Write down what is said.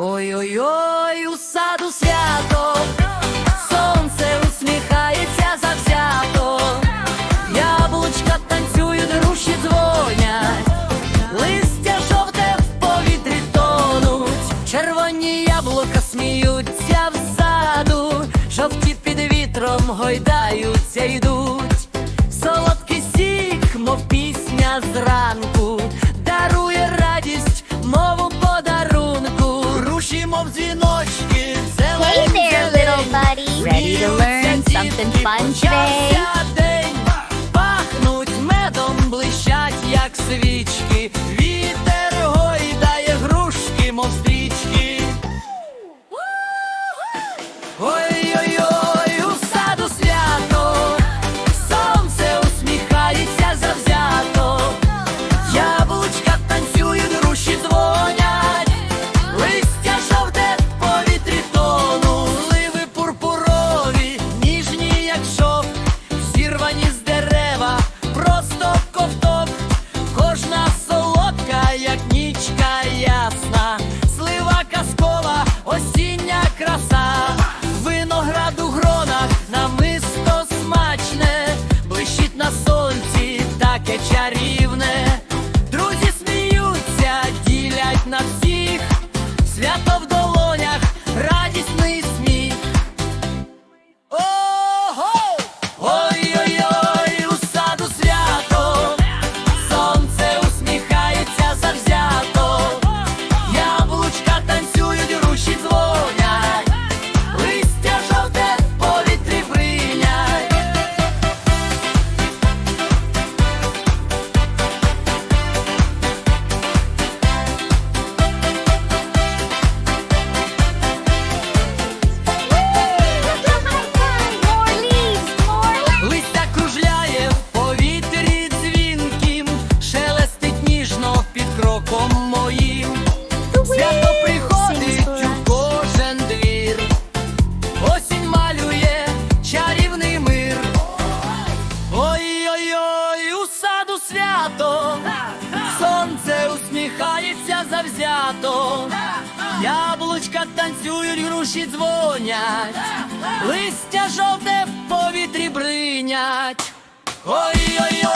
Ой-ой-ой, у саду свято, сонце усміхається завзято, яблучка танцюють, груші дзвонять, листя жовте в повітрі тонуть, червоні яблука сміються в саду, жовті під вітром гойдаються, йдуть, солодкий сік, мов пісня зранку, Ready to learn something fun today? Таке чарівне. Кроком моїм. Свято приходить у кожен двір, осінь малює чарівний мир. Ой-ой-ой, у саду свято, сонце усміхається завзято, яблучка танцюють, груші дзвонять, листя жовте в повітрі бринять. Ой-ой-ой,